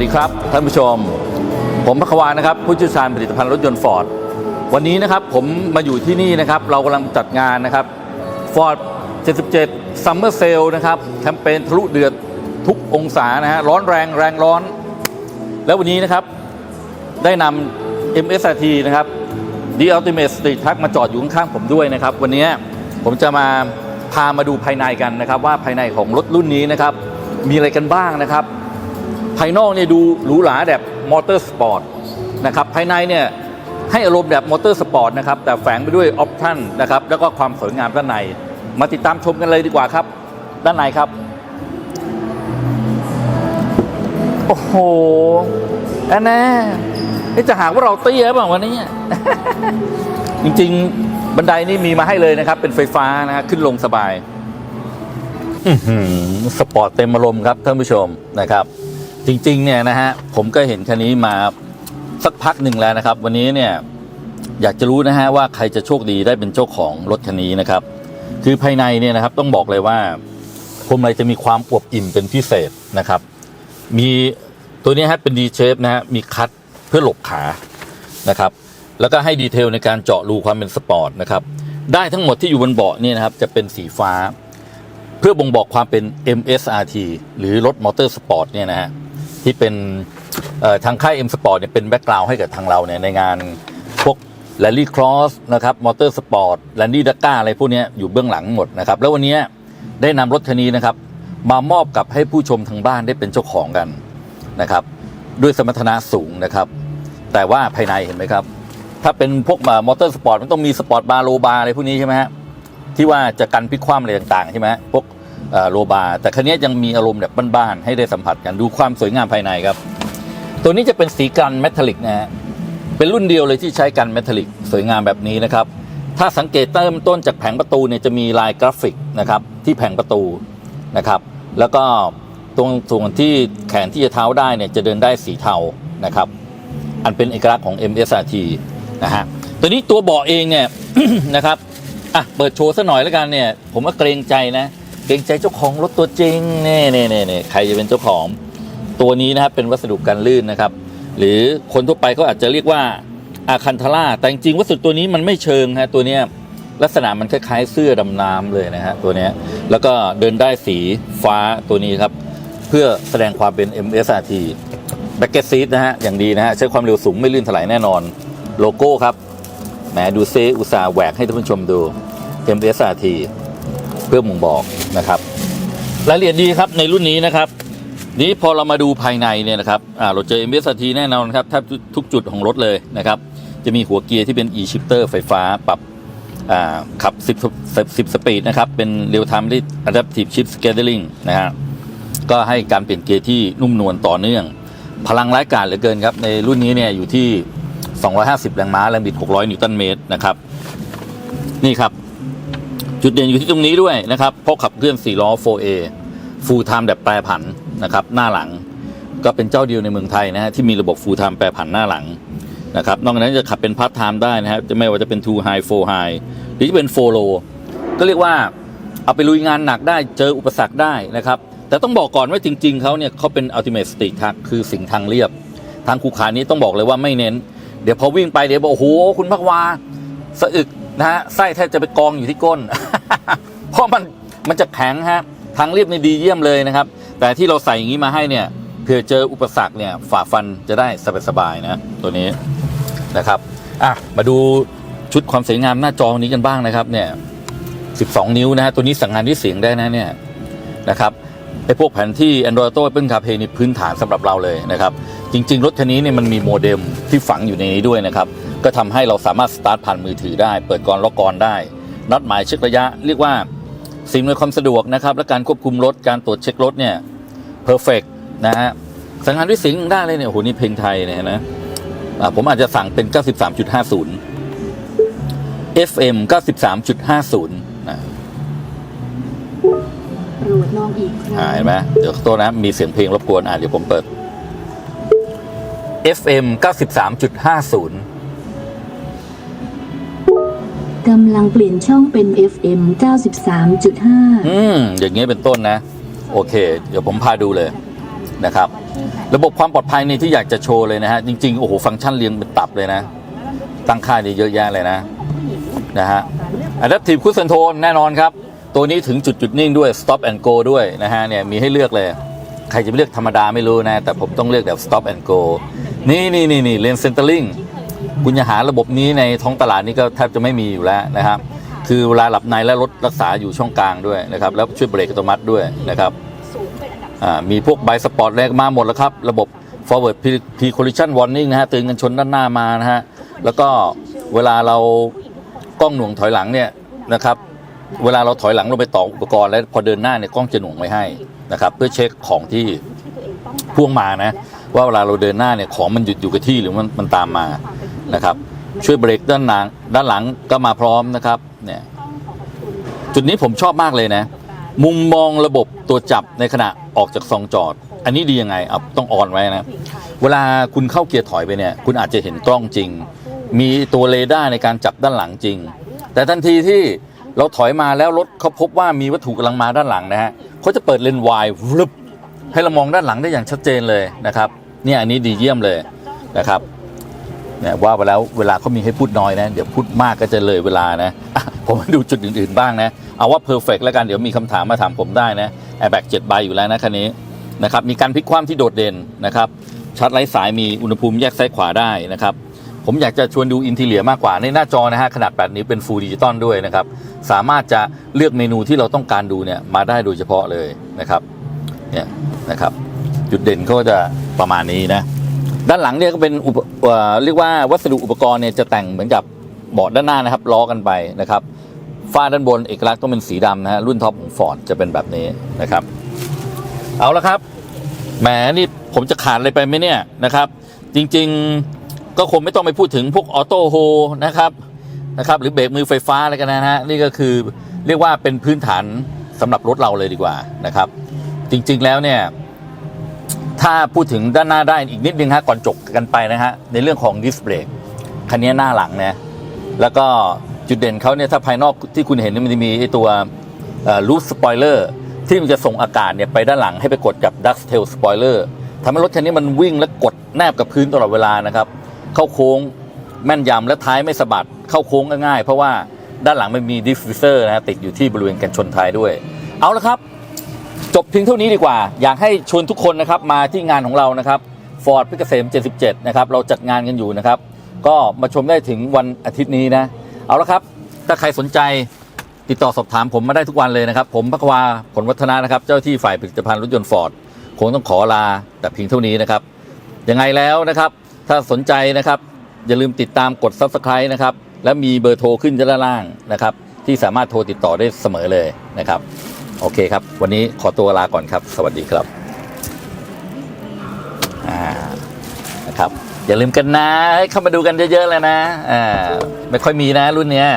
ดีครับ ท่านผู้ชม ผมพักวานะครับ ผู้ชี่ยวชาญผลิตภัณฑ์รถยนต์ฟอร์ดวันนี้นะครับผมมาอยู่ที่นี่นะครับ เรากำลังจัดงานนะครับ Ford 77 Summer Sale นะครับแคมเปญทะลุเดือดทุกองศานะฮะร้อนแรงแรงร้อน แล้ววันนี้นะครับได้นำ MSRT นะครับ The Ultimate Street Truck มาจอดอยู่ข้างๆผมด้วยนะครับ วันนี้ผมจะมาพามาดูภายในกันนะครับ ว่าภายในของรถรุ่นนี้นะครับ มีอะไรกันบ้างนะครับ ภายนอกเนี่ยดูหรูหราแบบมอเตอร์สปอร์ตนะครับภายในเนี่ยให้อารมณ์แบบมอเตอร์สปอร์ตนะครับแต่แฝงไปด้วยออปชั่นนะครับแล้วก็ความสวยงามด้านใน มาติดตามชมกันเลยดีกว่าครับ ด้านในครับ โอ้โหอันแน่จะหากว่าเราเตี้ยเปล่าวันนี้ จริงๆบันไดนี่มีมาให้เลยนะครับ เป็นไฟฟ้านะฮะขึ้นลงสบายอสปอร์ตเต็มอารมณ์ครับท่านผู้ชมนะครับ จริงๆเนี่ยนะฮะผมก็เห็นคันนี้มาสักพักหนึ่งแล้วนะครับ วันนี้เนี่ยอยากจะรู้นะฮะว่าใครจะโชคดีได้เป็นเจ้าของรถคันนี้นะครับ คือภายในเนี่ยนะครับต้องบอกเลยว่าพวงมาลัยจะมีความอวบอิ่มเป็นพิเศษนะครับ มีตัวนี้ฮะเป็นดีเชฟนะฮะมีคัทเพื่อหลบขานะครับแล้วก็ให้ดีเทลในการเจาะรูความเป็นสปอร์ตนะครับได้ทั้งหมดที่อยู่บนเบาะเนี่ยนะครับจะเป็นสีฟ้า เพื่อบ่งบอกความเป็น MSRT หรือรถมอเตอร์สปอร์ตเนี่ยนะฮะ ที่เป็นทางค่าย M Sport เนี่ยเป็นแบ็กกราวด์ให้กับทางเราเนี่ยในงานพวก Rally Cross นะครับมอเตอร์สปอร์ต Rally Dakar อะไรพวกนี้อยู่เบื้องหลังหมดนะครับ แล้ววันนี้ได้นำรถคันนี้นะครับ มามอบกับให้ผู้ชมทางบ้านได้เป็นเจ้าของกันนะครับ ด้วยสมรรถนะสูงนะครับ แต่ว่าภายในเห็นไหมครับ ถ้าเป็นพวกมอเตอร์สปอร์ตมันต้องมีสปอร์ตบาร์โลบาร์อะไรพวกนี้ใช่ไหมฮะที่ว่าจะกันพลิกคว่ำอะไรต่างๆใช่ไหมพวก โลบาร์แต่คันนี้ยังมีอารมณ์แบบบ้านๆให้ได้สัมผัสกันดูความสวยงามภายในครับ ตัวนี้จะเป็นสีกันเมทัลลิกนะฮะเป็นรุ่นเดียวเลยที่ใช้กันเมทัลลิกสวยงามแบบนี้นะครับ ถ้าสังเกตเริ่มต้นจากแผงประตูเนี่ยจะมีลายกราฟิกนะครับที่แผงประตูนะครับแล้วก็ตรงส่วนที่แขนที่จะเท้าได้เนี่ยจะเดินได้สีเทานะครับ อันเป็นเอกลักษณ์ของ MSRT นะฮะตัวนี้ตัวเบาะเองเนี่ยนะครับอะเปิดโชว์ซะหน่อยแล้วกันเนี่ย ผมว่าเกรงใจนะ กรงใจเจ้าของรถตัวจริงเน่เน่เน่เน่ใครจะเป็นเจ้าของตัวนี้นะครับเป็นวัสดุกันลื่นนะครับ หรือคนทั่วไปเขาอาจจะเรียกว่าอาคันทาร่าแต่จริงวัสดุตัวนี้มันไม่เชิงฮะตัวเนี้ยลักษณะมันคล้ายๆเสื้อดำน้ำเลยนะฮะตัวเนี้ยแล้วก็เดินได้สีฟ้าตัวนี้ครับ เพื่อแสดงความเป็น MSRT แบ็กเก็ตซีทนะฮะอย่างดีนะฮะใช้ความเร็วสูงไม่ลื่นถลายแน่นอนโลโก้ครับแหมดูเซอุตสาห์แหวกให้ท่านผู้ชมดู MSRT เพื่อบ่งบอกนะครับรายละเอียดดีครับในรุ่นนี้นะครับ นี้พอเรามาดูภายในเนี่ยนะครับอ่าเราเจอ m s t แน่นอนครับแทบทุกจุดของรถเลยนะครับ จะมีหัวเกียร์ที่เป็น e-shifter ไฟฟ้าปรับขับ 10 10สปีดนะครับ เป็น real time adaptive shift scheduling นะฮะก็ให้การเปลี่ยนเกียร์ที่นุ่มนวลต่อเนื่อง พลังไร้ากาจเหลือเกินครับ ในรุ่นนี้เนี่ยอยู่ที่ 250 แรงม้าแรงบิด 600 นิวตันเมตรนะครับ นี่ครับ จุดเด่นอยู่ที่ตรงนี้ด้วยนะครับเพราะขับเคลื่อน4ล้อ 4A full time แบบแปรผันนะครับหน้าหลังก็เป็นเจ้าเดียวในเมืองไทยนะฮะที่มีระบบ full time แปรผันหน้าหลังนะครับนอกจากนั้นจะขับเป็นพาร์ทไทม์ได้นะฮะจะไม่ว่าจะเป็น two high four high หรือจะเป็น four low ก็เรียกว่าเอาไปลุยงานหนักได้เจออุปสรรคได้นะครับ แต่ต้องบอกก่อนว่าจริง ๆเขาเนี่ยเขาเป็น ultimate street คือสิ่งทางเรียบ ทางคูขานี้ต้องบอกเลยว่าไม่เน้น เดี๋ยวพอวิ่งไปเดี๋ยวบอกโอ้โหคุณพักวาสะอึก นะฮะไส้แทบจะไปกองอยู่ที่ก้น เพราะมันมันจะแข็งฮะทางเรียบในดีเยี่ยมเลยนะครับ แต่ที่เราใส่อย่างนี้มาให้เนี่ยเผื่อเจออุปสรรคเนี่ยฝ่าฟันจะได้สบายๆนะตัวนี้นะครับอะมาดูชุดความสวยงามหน้าจอนี้กันบ้างนะครับเนี่ย 12 นิ้วนะฮะตัวนี้สั่งงานด้วยเสียงได้นะเนี่ยนะครับไอ้พวกแผนที่ Android Auto Apple CarPlay นี่พื้นฐานสำหรับเราเลยนะครับ จริง ๆ รถคันนี้เนี่ยมันมีโมเด็มที่ฝังอยู่ในนี้ด้วยนะครับ ก็ทำให้เราสามารถสตาร์ทผ่านมือถือได้ เปิดกรล็อกกรได้ นัดหมายเช็คระยะ เรียกว่าสิ่งอำนวยความสะดวกนะครับ และการควบคุมรถการตรวจเช็ครถเนี่ยเพอร์เฟกนะฮะสั่งงานด้วยเสียงยังได้เลยเนี่ยโอ้โหนี่เพลงไทยเนี่ยนะอ่าผมอาจจะสั่งเป็น 93.50 FM 93.50นะโปรดลองอีกครั้อ่างเห็นไหมเดี๋ยวโทษนะ มีเสียงเพลงรบกวนอ่าเดี๋ยวผมเปิด FM 93.50 กำลังเปลี่ยนช่องเป็น FM 93.5 อืม อย่างเงี้ยเป็นต้นนะ โอเค เดี๋ยวผมพาดูเลยนะครับ ระบบความปลอดภัยนี่ที่อยากจะโชว์เลยนะฮะ จริง ๆ โอ้โห ฟังก์ชันเรียงเป็นตับเลยนะ ตั้งค่านี่เยอะแยะเลยนะ นะฮะ Adaptive Cruise Control แน่นอนครับ ตัวนี้ถึงจุดจุดนิ่งด้วย Stop and Go ด้วยนะฮะ เนี่ย มีให้เลือกเลย ใครจะไปเลือกธรรมดาไม่รู้นะ แต่ผมต้องเลือกแบบ Stop and Go นี่นี่นี่นี่ Lane Centering คุณจะหาระบบนี้ในท้องตลาดนี่ก็แทบจะไม่มีอยู่แล้วนะครับ คือเวลาหลับในแล้วรถรักษาอยู่ช่องกลางด้วยนะครับ แล้วช่วยเบรกอัตโนมัติด้วยนะครับอ่ามีพวกใบสปอร์ตแรกมาหมดแล้วครับ ระบบ forward pre collision warning นะฮะเตือนกันชนด้านหน้ามานะฮะแล้วก็เวลาเรากล้องหน่วงถอยหลังเนี่ยนะครับเวลาเราถอยหลังลงไปต่ออุปกรณ์แล้วพอเดินหน้าเนี่ยกล้องจะหน่วงไว้ให้นะครับเพื่อเช็คของที่พ่วงมานะ ว่าเวลาเราเดินหน้าเนี่ยของมันหยุดอยู่กับที่หรือมันมันตามมา นะครับ ช่วยเบรกด้านหลังด้านหลังก็มาพร้อมนะครับเนี่ยจุดนี้ผมชอบมากเลยนะ มุมมองระบบตัวจับในขณะออกจากซองจอด อันนี้ดียังไงเอาต้องออนไว้นะ เวลาคุณเข้าเกียร์ถอยไปเนี่ย คุณอาจจะเห็นกล้องจริง มีตัวเรดาร์ในการจับด้านหลังจริง แต่ทันทีที่เราถอยมาแล้วรถเขาพบว่ามีวัตถุกำลังมาด้านหลังนะฮะเขาจะเปิดเลนส์วายวึบให้เรามองด้านหลังได้อย่างชัดเจนเลยนะครับ เนี่ยอันนี้ดีเยี่ยมเลยนะครับ เนี่ยว่าไปแล้วเวลาเขามีให้พูดน้อยนะ เดี๋ยวพูดมากก็จะเลยเวลานะะผมมาดูจุดอื่นๆบ้างนะ เอาว่าเพอร์เฟกแล้วกันเดี๋ยวมีคำถามมาถามผมได้นะแอร์แบ็กเจ็ดใบอยู่แล้วนะคันนี้นะครับมีการพลิกคว่ำที่โดดเด่นนะครับชาร์จไร้สายมีอุณหภูมิแยกซ้ายขวาได้นะครับผมอยากจะชวนดูอินทีเลียมากกว่าในหน้าจอนะฮะขนาด8นิ้วเป็นฟูลดิจิตอลด้วยนะครับสามารถจะเลือกเมนูที่เราต้องการดูเนี่ยมาได้โดยเฉพาะเลยนะครับเนี่ยนะครับจุดเด่นก็จะประมาณนี้นะ ด้านหลังเนี่ยก็เป็นอุปเรียกว่าวัสดุอุปกรณ์เนี่ยจะแต่งเหมือนกับเบาะด้านหน้านะครับล้อกันไปนะครับฝ้าด้านบนเอกลักษณ์ต้องเป็นสีดำนะฮะรุ่นท็อปของฟอร์ดจะเป็นแบบนี้นะครับ เอาละครับแหมนี่ผมจะขาดอะไรไปไหมเนี่ยนะครับ จริงๆก็คงไม่ต้องไปพูดถึงพวกออโต้โฮนะครับนะครับ หรือเบรกมือไฟฟ้าอะไรกันนะฮะนี่ก็คือเรียกว่าเป็นพื้นฐานสำหรับรถเราเลยดีกว่านะครับ จริงๆแล้วเนี่ย ถ้าพูดถึงด้านหน้าได้อีกนิดนึงฮะก่อนจบกันไปนะฮะในเรื่องของดิสเบรกคันนี้หน้าหลังนะแล้วก็จุดเด่นเขาเนี่ยถ้าภายนอกที่คุณเห็นมันจะมีไอตัวรูฟสปอยเลอร์ที่มันจะส่งอากาศเนี่ยไปด้านหลังให้ไปกดกับดักเทลสปอยเลอร์ทำให้รถคันนี้มันวิ่งและกดแนบกับพื้นตลอดเวลานะครับ เข้าโค้งแม่นยำและท้ายไม่สะบัด เข้าโค้งง่าย เพราะว่าด้านหลังมันมีดิฟฟิวเซอร์นะฮะติดอยู่ที่บริเวณกันชนท้ายด้วย เอาละครับ จบเพียงเท่านี้ดีกว่า อยากให้ชวนทุกคนนะครับมาที่งานของเรานะครับฟอร์ดพิเกษม 77 นะครับ เราจัดงานกันอยู่นะครับ ก็มาชมได้ถึงวันอาทิตย์นี้นะ เอาละครับ ถ้าใครสนใจติดต่อสอบถามผมมาได้ทุกวันเลยนะครับ ผมพักวาผลวัฒนานะครับ เจ้าที่ฝ่ายผลิตภัณฑ์รถยนต์ฟอร์ดคงต้องขอลาแต่เพียงเท่านี้นะครับ ยังไงแล้วนะครับ ถ้าสนใจนะครับ อย่าลืมติดตามกด subscribe นะครับ และมีเบอร์โทรขึ้นด้านล่างนะครับ ที่สามารถโทรติดต่อได้เสมอเลยนะครับ โอเคครับ วันนี้ขอตัวลาก่อนครับ สวัสดีครับนะครับ อย่าลืมกันนะ เข้ามาดูกันเยอะๆเลยนะ อ่า ไม่ค่อยมีนะรุ่นเนี้ย